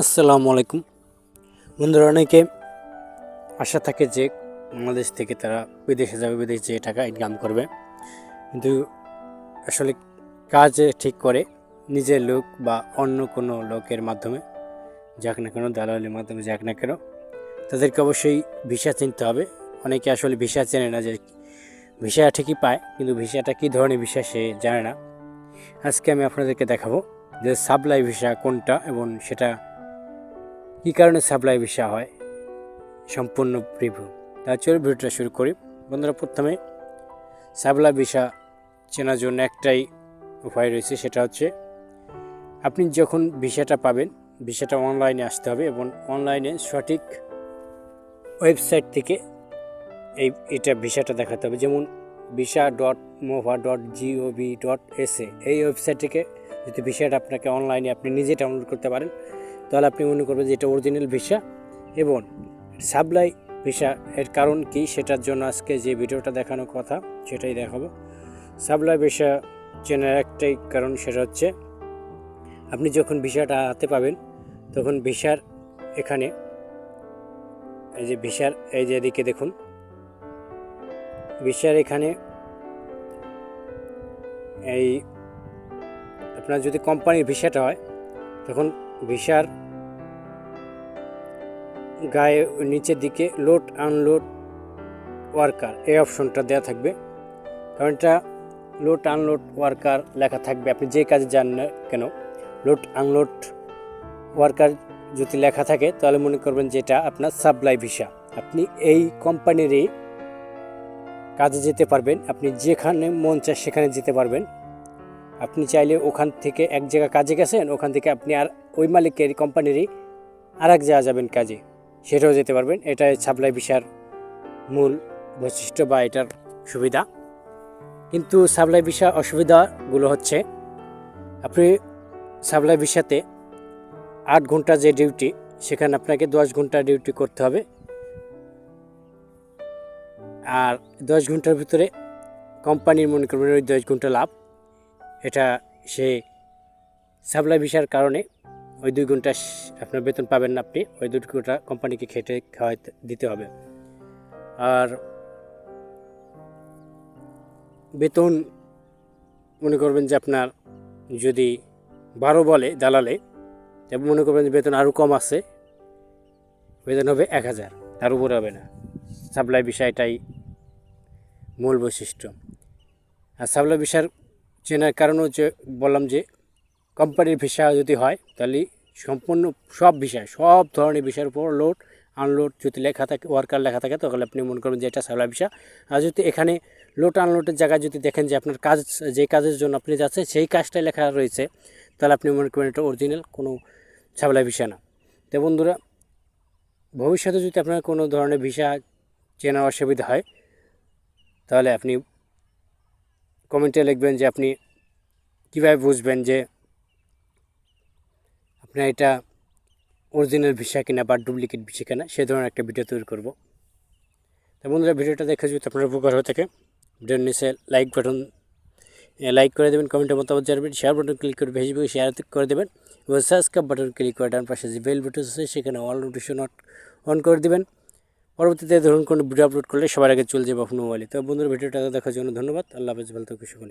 আসসালামু আলাইকুম। বন্ধুরা, অনেকে আশা থাকে যে বাংলাদেশ থেকে তারা বিদেশে যাবে, বিদেশে যেয়ে টাকা ইনকাম করবে। কিন্তু আসলে কাজ ঠিক করে নিজের লোক বা অন্য কোনো লোকের মাধ্যমে, যাক না কেন, দালালের মাধ্যমে যাক না কেন, তাদেরকে অবশ্যই ভিসা চিনতে হবে। অনেকে আসলে ভিসা চেনে না যে ভিসা ঠিকই পায়, কিন্তু ভিসাটা কী ধরনের ভিসা সে জানে না। আজকে আমি আপনাদেরকে দেখাবো যে সাপ্লাই ভিসা কোনটা এবং সেটা কী কারণে সাপ্লাই ভিসা হয়? সম্পূর্ণ রিভিউ তার চলে ভিডিওটা শুরু করি। বন্ধুরা, প্রথমে সাপ্লাই ভিসা চেনার জন্য একটাই উপায় রয়েছে, সেটা হচ্ছে আপনি যখন ভিসাটা পাবেন ভিসাটা অনলাইনে আসতে হবে এবং অনলাইনে সঠিক ওয়েবসাইট থেকে এই, এটা ভিসাটা দেখাতে হবে। যেমন visa dot mofa dot gov dot SA এই ওয়েবসাইট থেকে যদি ভিসাটা আপনাকে অনলাইনে আপনি নিজে ডাউনলোড করতে পারেন তাহলে আপনি মনে করবেন যে এটা অরিজিনাল ভিসা এবং সাপ্লাই ভিসা এর কারণ কি সেটার জন্য আজকে যে ভিডিওটা দেখানোর কথা সেটাই দেখাবো। সাপ্লাই ভিসা চেনার একটাই কারণ সেটা হচ্ছে আপনি যখন ভিসাটা হাতে পাবেন তখন ভিসার এখানে এই যে ভিসার এই যে এদিকে দেখুন। ভিসার এখানে এই আপনার যদি কোম্পানির ভিসাটা হয় তখন ভিসার গায়ে নিচের দিকে লোড আনলোড ওয়ার্কার এই অপশনটা দেওয়া থাকবে। কারণ এটা লোড আনলোড ওয়ার্কার লেখা থাকবে। আপনি যে কাজে যান না কেন লোড আনলোড ওয়ার্কার যদি লেখা থাকে, তাহলে মনে করবেন যে এটা আপনার সাপ্লাই ভিসা আপনি এই কোম্পানিরই কাজে যেতে পারবেন। আপনি যেখানে মন চায় সেখানে যেতে পারবেন। আপনি চাইলে ওখান থেকে এক জায়গা কাজে গেছেন, ওখান থেকে আপনি আর ওই মালিকের কোম্পানিরই আর এক জায়গা যাবেন কাজে। সেটাও যেতে পারবেন। এটাই সাপ্লাই ভিসার মূল বৈশিষ্ট্য বা এটার সুবিধা। কিন্তু সাপ্লাই ভিসা অসুবিধাগুলো হচ্ছে, আপনি সাপ্লাই ভিসাতে আট ঘণ্টা যে ডিউটি সেখানে আপনাকে দশ ঘণ্টা ডিউটি করতে হবে। আর দশ ঘণ্টার ভিতরে কোম্পানির মনে করবেন ওই দশ ঘণ্টা লাভ। এটা সে সাপ্লাই ভিসার কারণে ওই দুই ঘণ্টা আপনার বেতন পাবেন না আপনি, ওই দুই ঘণ্টা কোম্পানিকে খেটে খাওয়াইতে দিতে হবে। আর বেতন মনে করবেন যে আপনার যদি বারো বলে দালালে তবে মনে করবেন যে বেতন আরও কম আছে, বেতন হবে এক হাজার। তার উপরে হবে না। সাপ্লাই বিষয়টাই মূল বৈশিষ্ট্য। আর সাপ্লাই ভিসার চেনার কারণ হচ্ছে বললাম যে কোম্পানির ভিসা যদি হয়, তাহলে সম্পূর্ণ সব বিষয় সব ধরনের বিষয়ের উপর লোড আনলোড যদি লেখা থাকে ওয়ার্কার লেখা থাকে, তাহলে আপনি মনে করবেন যে এটা সাপ্লাই ভিসা। আর যদি এখানে লোড আনলোডের জায়গায় যদি দেখেন যে আপনার কাজ, যে কাজের জন্য আপনি যাচ্ছেন, সেই কাজটাই লেখা রয়েছে, তাহলে আপনি মনে করবেন এটা অরিজিনাল কোনো সাপ্লাই ভিসা না। তো বন্ধুরা, ভবিষ্যতে যদি আপনার কোনো ধরনের ভিসা চেনার অসুবিধা হয়, তাহলে আপনি কমেন্টে লিখবেন যে আপনি কীভাবে বুঝবেন যে আপনার এটা অরিজিনাল ভিসা কিনা বা ডুপ্লিকেট ভিসা কিনা, সে ধরনের একটা ভিডিও তৈরি করব। তো বন্ধুরা, ভিডিওটা দেখে যদি আপনার উপকার হয়ে থাকে, ভিডিওর নিচে লাইক বাটন লাইক করে দেবেন কমেন্টের মতামত জানাবেন শেয়ার বাটন ক্লিক করে ফেসবুকে শেয়ার করে দেবেন, এবং সাবস্ক্রাইব বাটন ক্লিক করে ডান পাশে যে বেল বাটন আছে, সেখানে অল নোটিফিকেশন অন করে দেবেন। পরবর্তীতে ধরুন কোনো ভিডিও আপলোড করলে সবার আগে চলে যাবে আপনার মোবাইলে তো বন্ধুরা, ভিডিওটা দেখার জন্য ধন্যবাদ। আল্লাহ হাফেজ, ভালো থাকুন